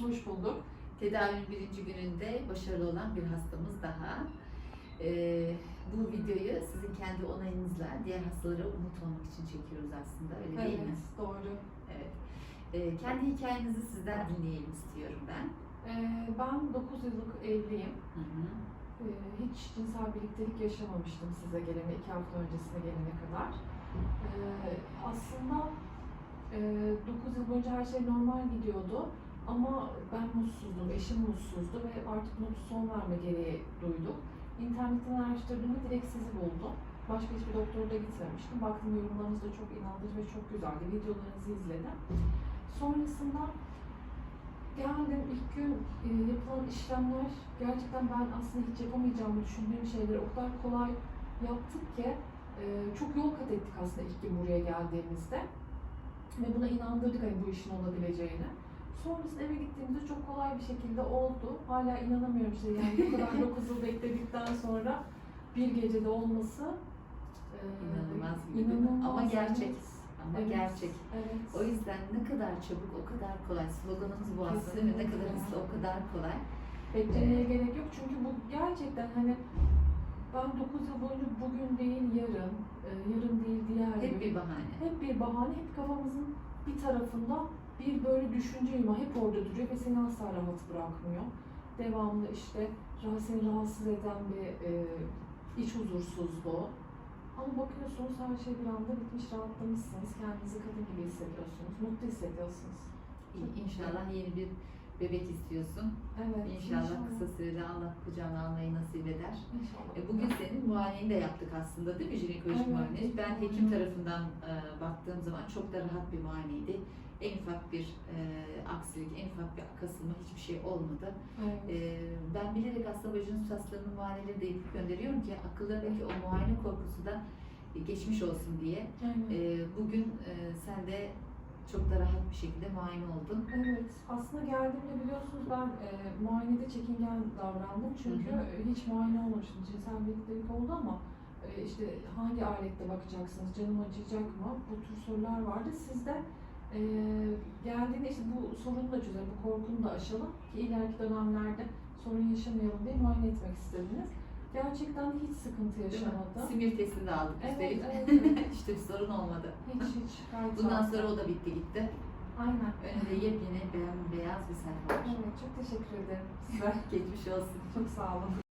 Hoş bulduk. Tedavinin birinci gününde başarılı olan bir hastamız daha. Ee, bu videoyu sizin kendi onayınızla diğer hastalara umut olmak için çekiyoruz aslında. Öyle değil mi? Evet, doğru. Evet. Ee, kendi hikayenizi sizden dinleyelim istiyorum ben. Ee, ben 9 yıllık evliyim. Hı hı. Ee, hiç cinsel birliktelik yaşamamıştım size gelene, iki hafta öncesine gelene kadar. Ee, aslında e, 9 yıl boyunca her şey normal gidiyordu. Ama ben mutsuzdum, eşim mutsuzdu ve artık mutlu son verme gereği duyduk. İnternetten araştırdığımda direkt sizi buldum. Başka hiçbir doktora da gitmemiştim. Baktım yorumlarınız da çok inandırıcı ve çok güzeldi. Videolarınızı izledim. Sonrasında geldim ilk gün e, yapılan işlemler gerçekten ben aslında hiç yapamayacağımı düşündüğüm şeyleri o kadar kolay yaptık ki e, çok yol kat ettik aslında ilk gün buraya geldiğimizde. Ve buna inandırdık hani bu işin olabileceğine. Sonrasında eve gittiğimizde çok kolay bir şekilde oldu. Hala inanamıyorum işte yani bu kadar 9 yıl bekledikten sonra bir gecede olması e, İnanılmaz gibi inanılmaz. Ama gerçek. Ama Evet. gerçek. Evet. O yüzden ne kadar çabuk o kadar kolay. Sloganımız bu aslında değil mi? Ne kadar hızlı o kadar kolay. Beklemeye gerek yok çünkü bu gerçekten hani ben 9 yıl boyunca bugün değil yarın, e, yarın değil diğer Hep gün. bir bahane. hep bir bahane, hep kafamızın bir tarafında bir böyle düşünce yumağı hep orada duruyor ve seni asla rahat bırakmıyor. Devamlı işte seni rahatsız eden bir e, iç huzursuzluğu. Ama bakıyorsunuz her şey bir anda bitmiş, rahatlamışsınız, kendinizi kadın gibi hissediyorsunuz, mutlu hissediyorsunuz. İyi, İnşallah yeni bir bebek istiyorsun. Evet. İnşallah kısa sürede Allah kucağına almayı nasip eder. İnşallah. E, Bugün senin muayeneni de yaptık aslında değil mi jinekolojik Evet. muayene? Ben hekim tarafından e, baktığım zaman çok da rahat bir muayeneydi. En ufak bir e, aksilik, en ufak bir kasılma hiçbir şey olmadı. Evet. E, ben bilerek aslında vajinus hastalarının muayeneleri de yapıp gönderiyorum ki akıllarındaki o muayene korkusu da geçmiş olsun diye. Evet. E, bugün e, sen de çok da rahat bir şekilde muayene oldun. Evet, aslında geldiğimde biliyorsunuz ben e, muayenede çekingen davrandım çünkü Hı hı. hiç muayene olmamıştım. Cinsel birliktelik oldu ama e, işte hangi aletle bakacaksınız, canım acıyacak mı? Bu tür sorular vardı. Siz de e, geldiğinde işte bu sorunu da çözelim, bu korkunu da aşalım ki ileriki dönemlerde sorun yaşamayalım diye muayene etmek istediniz. Gerçekten hiç sıkıntı yaşamadım. Simir testini de aldık Evet, üstelik. evet, evet. Hiçbir sorun olmadı. Hiç hiç Bundan sonra o da bitti gitti. Aynen. Önünde yepyeni beyaz bir sayfa var. Evet, çok teşekkür ederim size. Geçmiş olsun. Çok sağ olun.